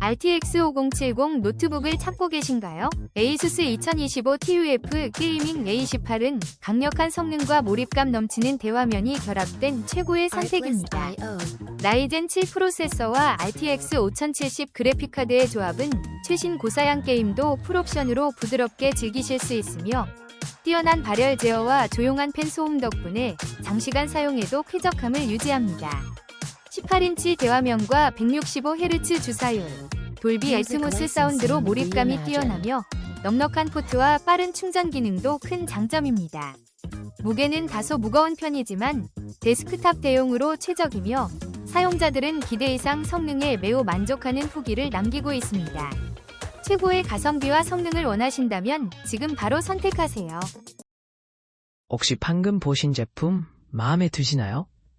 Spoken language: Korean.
RTX 5070 노트북을 찾고 계신가요? ASUS 2025 TUF 게이밍 A18은 강력한 성능과 몰입감 넘치는 대화면이 결합된 최고의 선택입니다. 라이젠 7 프로세서와 RTX 5070 그래픽카드의 조합은 최신 고사양 게임도 풀옵션으로 부드럽게 즐기실 수 있으며 뛰어난 발열 제어와 조용한 팬 소음 덕분에 장시간 사용해도 쾌적함을 유지합니다. 18인치 대화면과 165Hz 주사율, 돌비 애트모스 사운드로 몰입감이 뛰어나며 넉넉한 포트와 빠른 충전 기능도 큰 장점입니다. 무게는 다소 무거운 편이지만 데스크탑 대용으로 최적이며 사용자들은 기대 이상 성능에 매우 만족하는 후기를 남기고 있습니다. 최고의 가성비와 성능을 원하신다면 지금 바로 선택하세요. 혹시 방금 보신 제품 마음에 드시나요?